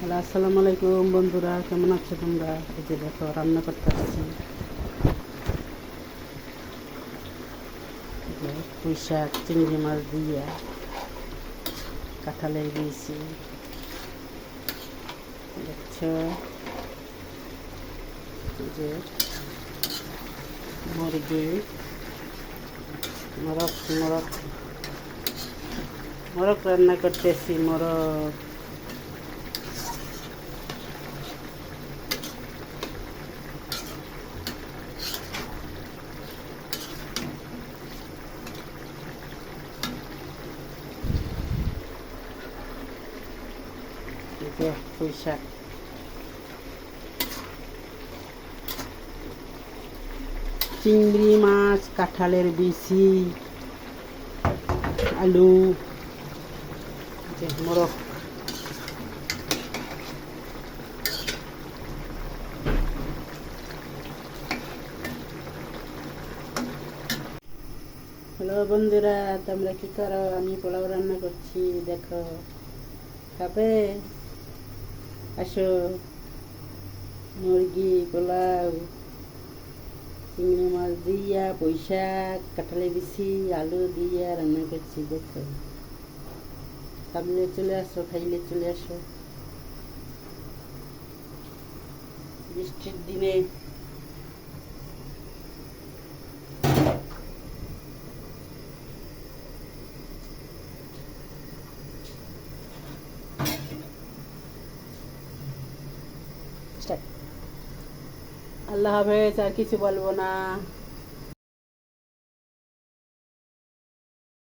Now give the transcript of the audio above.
Hello, আসসালামু আলাইকুম বন্ধুরা, কেমন আছো তোমরা? এই যে দেখো, রান্না করতে আসছি। পুঁই শাক, চিংড়ি মাছ দিয়া কাঁঠালের দিয়েছি দেখছ? যে মুরগি, মোরগ মোরগ মোরগ রান্না করতেছি, মোরগ। চিংড়ি মাছ, কাঁঠালের বিচি, আলু মোরগ। হ্যালো বন্ধুরা, তোমরা কি করো? আমি পোলাও রান্না করছি, দেখো। খাবে? আসো মুরগি, পোলাও, চিংড়ি মাছ দিয়া পয়সা কাঁঠালে বিছি আলু দিয়া রান্না করছি দেখো। খাবলে চলে আসো, খাইলে চলে আসো। বৃষ্টির দিনে আল্লাহ হাফেজ আর কিছু বলব না।